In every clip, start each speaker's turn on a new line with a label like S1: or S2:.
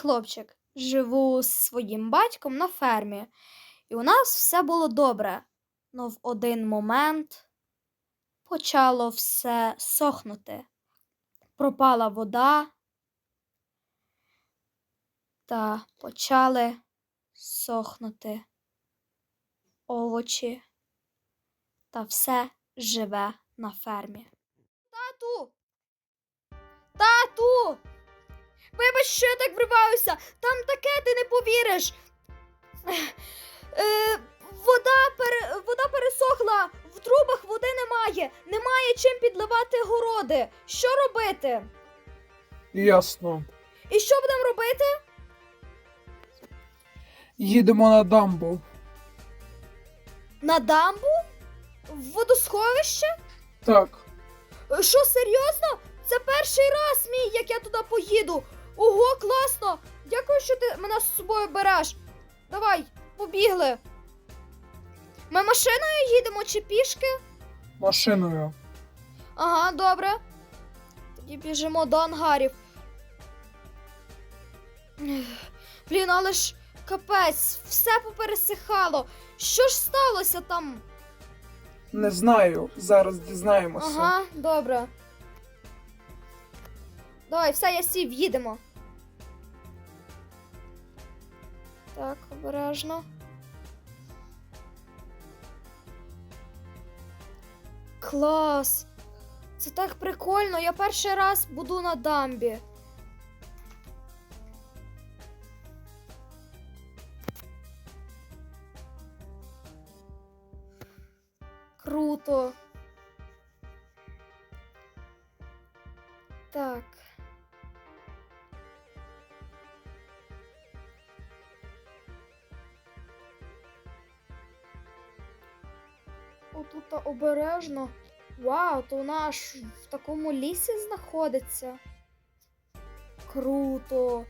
S1: хлопчик. Живу з своїм батьком на фермі, і у нас все було добре. Но в один момент почало все сохнути. Пропала вода та почали сохнути овочі та все живе на фермі. Тату! Тату! Вибач, що я так вриваюся. Там таке ти не повіриш. Е, вода, пере, вода пересохла, в трубах води немає, немає чим підливати городи. Що робити?
S2: Ясно.
S1: І що будемо робити?
S2: Їдемо на дамбу.
S1: На дамбу? В водосховище?
S2: Так,
S1: Що, серйозно? Це перший раз мій, як я туди поїду. Ого, класно! Дякую, що ти мене з собою береш. Давай, побігли. Ми машиною їдемо чи пішки?
S2: машиною.
S1: Ага, добре. Тоді біжимо до ангарів. Блін, але ж капець, все попересихало. Що ж сталося там?
S2: Не знаю, зараз дізнаємося.
S1: Ага, добре. Давай, все, я сів, їдемо. Так, обережно. Клас! Це так прикольно. Я перший раз буду на дамбі. Круто. Так. Отут обережно. Вау, то вона аж в такому лісі знаходиться. Круто.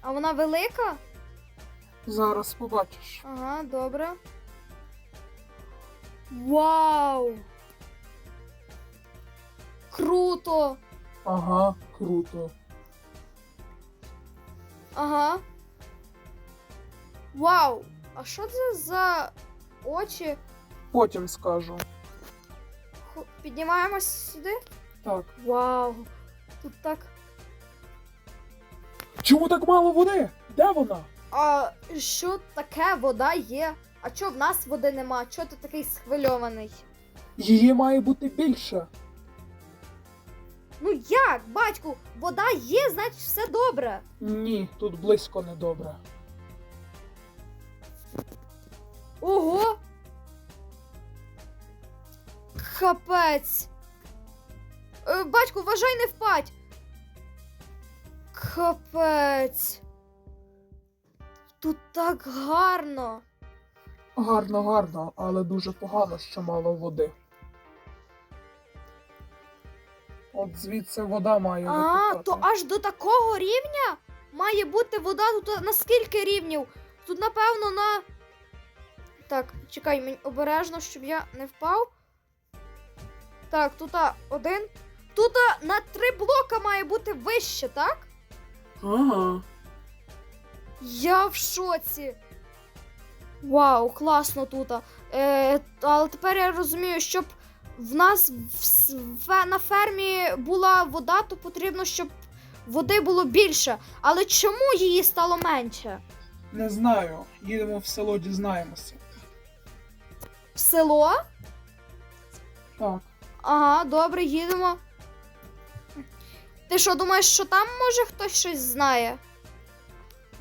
S1: А вона велика?
S2: Зараз побачиш.
S1: Ага, добре. Вау! Круто!
S2: Ага, круто.
S1: Ага. Вау! А що це за очі?
S2: Потім скажу.
S1: Піднімаємось сюди?
S2: Так.
S1: Вау! Тут так.
S2: Чому так мало води? Де вона?
S1: А що таке вода є? А чо в нас води нема? Чо ти такий схвильований?
S2: Її має бути більше.
S1: Ну як, батьку, вода є, значить все добре.
S2: Ні, тут близько недобре.
S1: Ого! Капець. Е, батьку, вважай не впадь. Капець. Тут так гарно.
S2: Гарно, гарно, але дуже погано, що мало води. От звідси вода має
S1: А, то аж до такого рівня має бути вода тут на скільки рівнів? Тут, напевно, на. Так, чекай, мені обережно, щоб я не впав. Так, тут один. Тут на три блока має бути вище, так?
S2: Ага.
S1: Я в шоці. Вау, класно тут. Е, але тепер я розумію, щоб в нас в, на фермі була вода, то потрібно, щоб води було більше. Але чому її стало менше?
S2: Не знаю. Їдемо в село, дізнаємося.
S1: В село?
S2: Так.
S1: Ага, добре, їдемо. Ти що, думаєш, що там може хтось щось знає?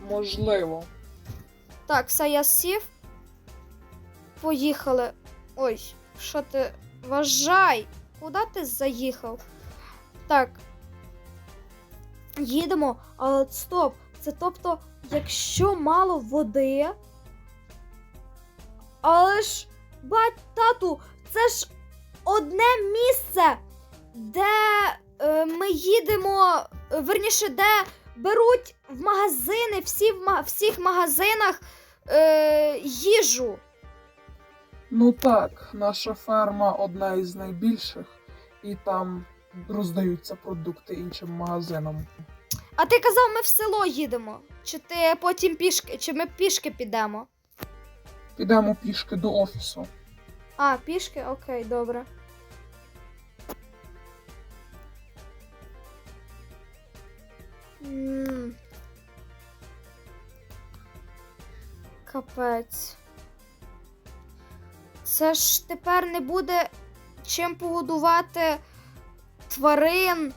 S2: Можливо.
S1: Так, все, я сів. Поїхали. Ой, що ти. Вважай! Куди ти заїхав? Так. Їдемо, але стоп. Це тобто, якщо мало води. Але ж, бать, тату, це ж одне місце, де е, ми їдемо, е, верніше, де беруть в магазини, всі в ма- всіх магазинах е, їжу.
S2: Ну так, наша ферма одна із найбільших, і там роздаються продукти іншим магазинам.
S1: А ти казав, ми в село їдемо. Чи ти потім пішки, чи ми пішки підемо?
S2: Підемо пішки до офісу.
S1: А, пішки? Окей, добре. Капець. Це ж тепер не буде чим погодувати тварин.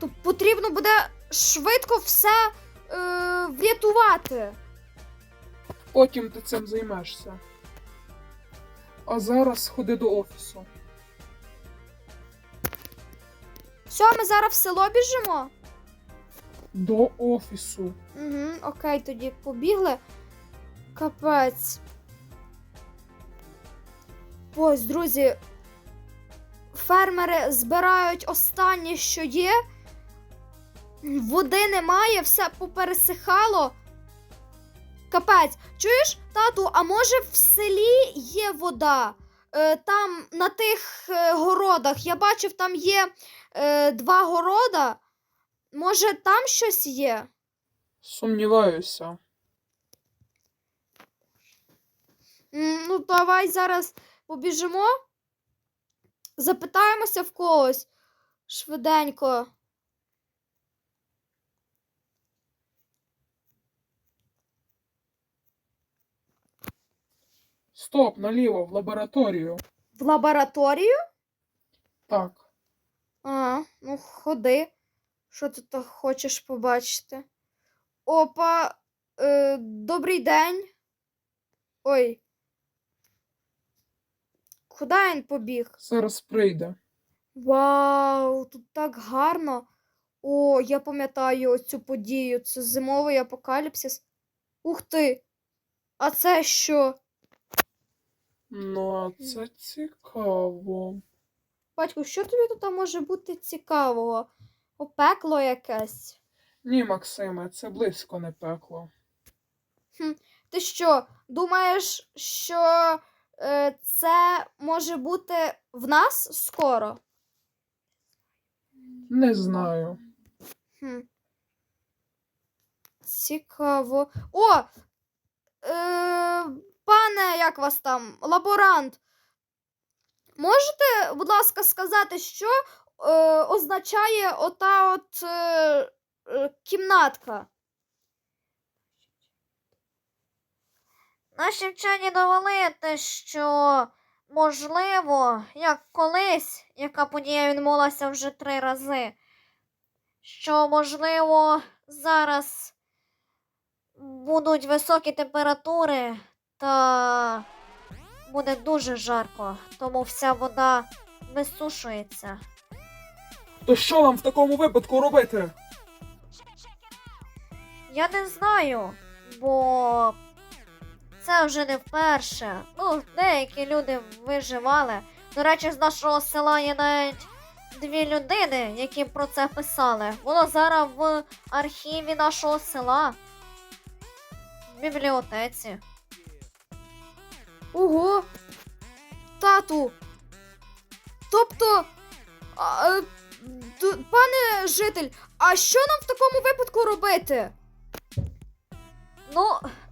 S1: То потрібно буде швидко все е, врятувати.
S2: Потім ти цим займешся. А зараз ходи до офісу.
S1: Все, ми зараз в село біжимо.
S2: До офісу.
S1: Угу, окей, тоді побігли. Капець. Ось, друзі. Фермери збирають останнє, що є. Води немає, все попересихало. Капець, чуєш, тату, а може в селі є вода? Е, там на тих е, городах. Я бачив, там є е, два города. Може, там щось є?
S2: Сумніваюся.
S1: М, Ну, давай зараз побіжимо. Запитаємося в когось. Швиденько.
S2: Стоп, наліво, в лабораторію.
S1: В лабораторію?
S2: Так.
S1: А, ну ходи. Що ти так хочеш побачити? Опа, е, добрий день. Ой. Куди він побіг?
S2: Зараз прийде.
S1: Вау, тут так гарно. О, я пам'ятаю оцю подію. Це зимовий апокаліпсис. Ух ти! А це що?
S2: Ну, а це цікаво.
S1: Батько, що тобі тут може бути цікавого? О, пекло якесь.
S2: Ні, Максиме, це близько не пекло.
S1: Ти що, думаєш, що е, це може бути в нас скоро?
S2: Не знаю.
S1: Хм. Цікаво. О! Е, пане, як вас там, лаборант. Можете, будь ласка, сказати, що е, означає ота от е, е, кімнатка?
S3: Наші вчені довели те, що можливо, як колись, яка подія відбулася вже три рази, що можливо зараз будуть високі температури та буде дуже жарко, тому вся вода висушується.
S2: То що нам в такому випадку робити?
S3: Я не знаю, бо це вже не вперше. Ну, деякі люди виживали. До речі, з нашого села є навіть дві людини, які про це писали. Воно зараз в архіві нашого села. В бібліотеці.
S1: Ого. Тату. Тобто, а, е, д- пане житель, а що нам в такому випадку робити?
S3: Ну,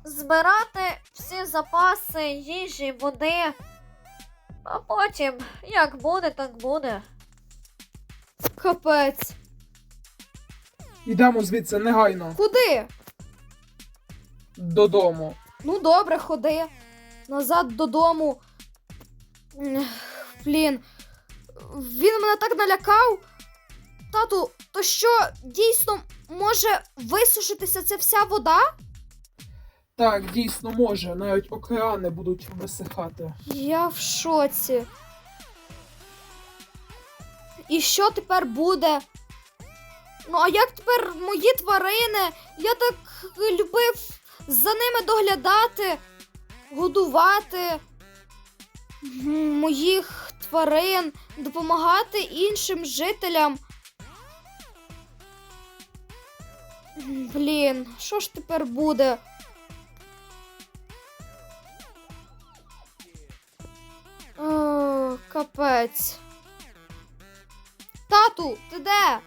S3: збирати всі запаси їжі, води. А потім, як буде, так буде.
S1: Капець.
S2: Йдемо звідси негайно.
S1: Куди?
S2: Додому.
S1: Ну, добре, ходи. Назад додому. Блін. Він мене так налякав. Тату, то що дійсно може висушитися ця вся вода?
S2: Так, дійсно може, навіть океани будуть висихати.
S1: Я в шоці. І що тепер буде? Ну, а як тепер мої тварини? Я так любив за ними доглядати, годувати моїх тварин, допомагати іншим жителям. Блін, що ж тепер буде? О, капець. Тату, ти де?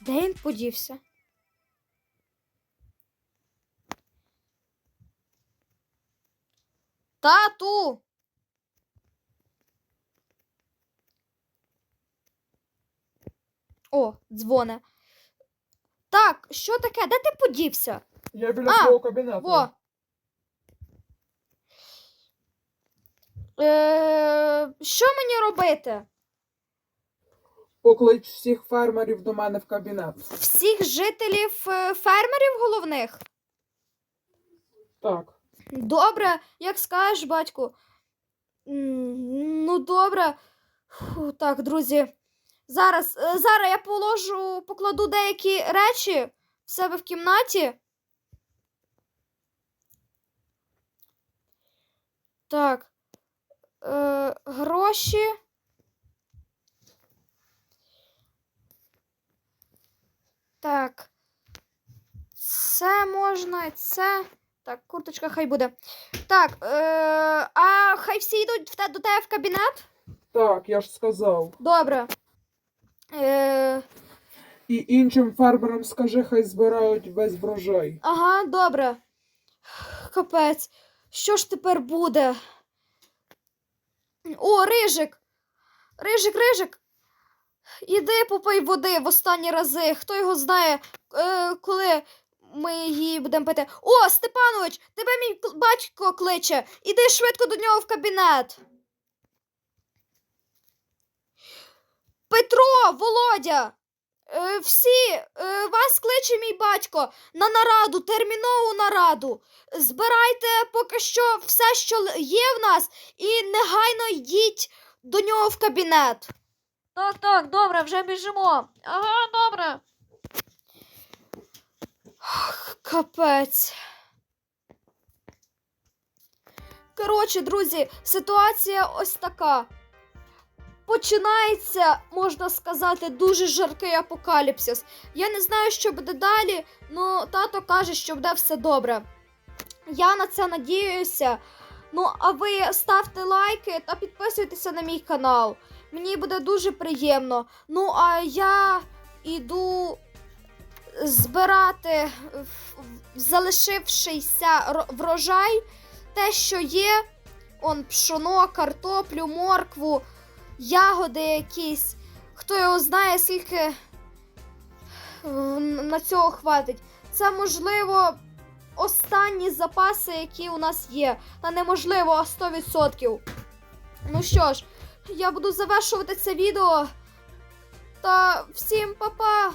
S1: Де він подівся? Тату! О, дзвоне. Так, що таке? Де ти подівся?
S2: Я біля
S1: А,
S2: свого кабінету.
S1: Во. Е, що мені робити?
S2: Поклич всіх фермерів до мене в кабінет.
S1: Всіх жителів е, фермерів головних?
S2: Так.
S1: Добре, як скажеш, батьку. Ну, добре. Фу, так, друзі. Зараз, е, зараз я положу, покладу деякі речі в себе в кімнаті. Так. Е, гроші. Так. Це можна, це. Так, курточка хай буде. Так, е, а хай всі йдуть в те, до тебе в кабінет?
S2: Так, я ж сказав.
S1: Добре.
S2: І іншим фермерам скажи, хай збирають весь врожай.
S1: ага, добре. Капець. Що ж тепер буде? О, рижик! Рижик, рижик! Іди попий води в останні рази. Хто його знає, е, коли ми її будемо пити. О, Степанович, тебе мій батько кличе. Іди швидко до нього в кабінет. Петро, Володя, е, всі, е, вас кличе мій батько на нараду, термінову нараду. Збирайте поки що все, що є в нас, і негайно йдіть до нього в кабінет.
S3: Так, так, добре, вже біжимо. Ага, добре.
S1: Капець. Коротше, друзі, ситуація ось така. Починається, можна сказати, дуже жаркий апокаліпсис. Я не знаю, що буде далі, але тато каже, що буде все добре. Я на це надіюся. Ну, а ви ставте лайки та підписуйтеся на мій канал. Мені буде дуже приємно. Ну, а я іду збирати залишившийся врожай, те, що є, он пшоно, картоплю, моркву, ягоди якісь. Хто його знає, скільки на цього хватить. Це можливо останні запаси, які у нас є. Та неможливо, 100%. Ну що ж, я буду завершувати це відео. Та всім па-па!